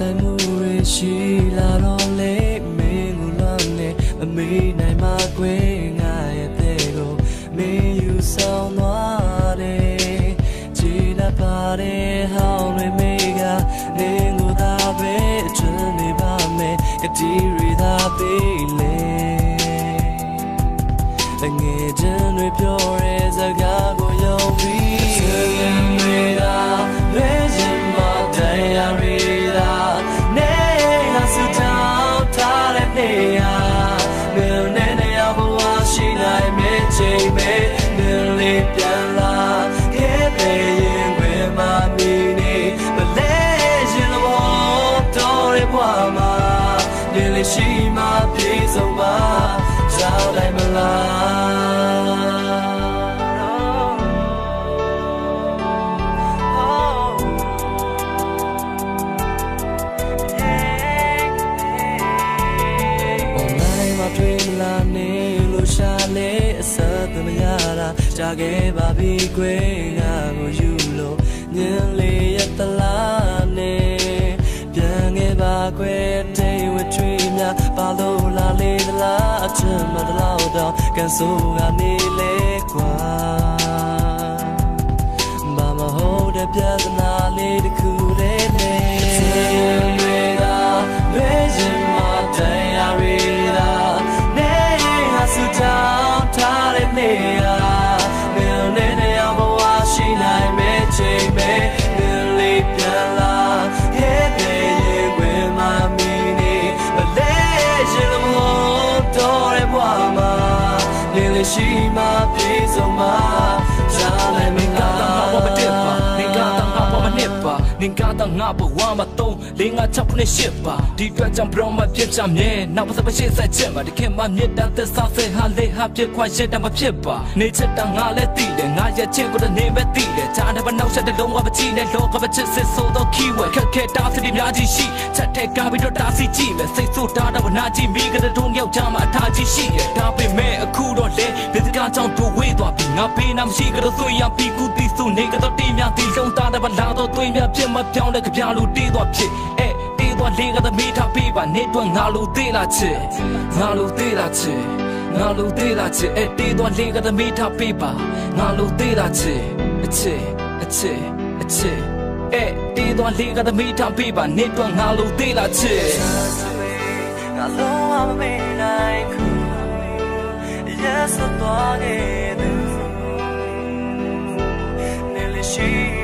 ဆိုင်မှုတွေရှိလာတော့လေမင်းကိုလွမ်းနေမမေးနိုင်မှာကွယ်ငါရဲ့တဲ့ကိုမင်းယူဆောင်သွားတယ်ခြေလက်ပါတယ်ဟောင်းတွေမေးကနေကိုသာပဲအကျွမ်းနေပါမယ်ကတိရီသာပေးလေငယ်ချင်းတွေပြောရ ဒီလေးရှိမှပြေဆုံးပါကြောက်လိုက်မလား online မှာတွေ့မလားနေလို့ရှာလေအစသမရတာကြာခဲ့ပါပြီကွယ်ငါကို ချမ်းမတလောက်တော့ကန်ဆိုးကနေလေကွာဘာမဟုတ်တဲ့ပြဿနာ ရှိမှပြေဆုံးမှာရှားလိုက် င်ကတော့ငါဘဝမသုံးလေးငါချပ်နဲ့ရှစ်ပါဒီအတွက်ကြောင့်ဘရောမပြစ်ချမြဲနောက်ပါစပရှိဆက်ချက်မှာတခင်မမြစ်တာသက်သာဆဲဟာလေးဟာပြစ်ခွာရက်တာမဖြစ်ပါနေချက်တာငါလည်းသိတယ်ငါရဲ့ချစ်ကိုတနေပဲသိတယ်ဂျာနေဘနောက်ဆက်တဲ့လုံးဝမကြည့်နဲ့လောကမချစ်စစ်ဆိုတော့ keyword ခက်ခဲတာစီများကြီးရှိချက်တဲ့ကားပြီးတော့တာစီကြည့်မယ်စိတ်ဆိုးတာတော့နာကြည့်မိကတဲ့တုံးယောက်ျားမှာအထားကြီးရှိတယ်ဒါပေမဲ့အခုတော့လေဒီစကားကြောင့်တို့ဝေးသွားပြီငါပေးနာမရှိကြတော့ဆွေရပြီကူတီစုနေကတော့တင်းများတီလုံးသားတဲ့ဗလာတော့တွင်းများပြစ်မပြောင်းတဲ့ကြပြလူတေးသွားဖြစ်အဲတေးသွားလေးကသမီးထားပေးပါနေတော့ငါလူသေးလာချစ်ငါလူသေးလာချစ်ငါလူသေးလာချစ်အဲတေးသွားလေးကသမီးထားပေးပါငါလူသေးလာချစ်အချစ်အချစ်အချစ်အဲတေးသွားလေးကသမီးထားပေးပါနေတော့ငါလူသေးလာချစ်ငါလုံးဝမမေ့နိုင်ခု Yes တော့ခဲ့သူနေလရှိ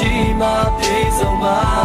ရှိမှပြေဆုံးမှာရှားလိုက်မလား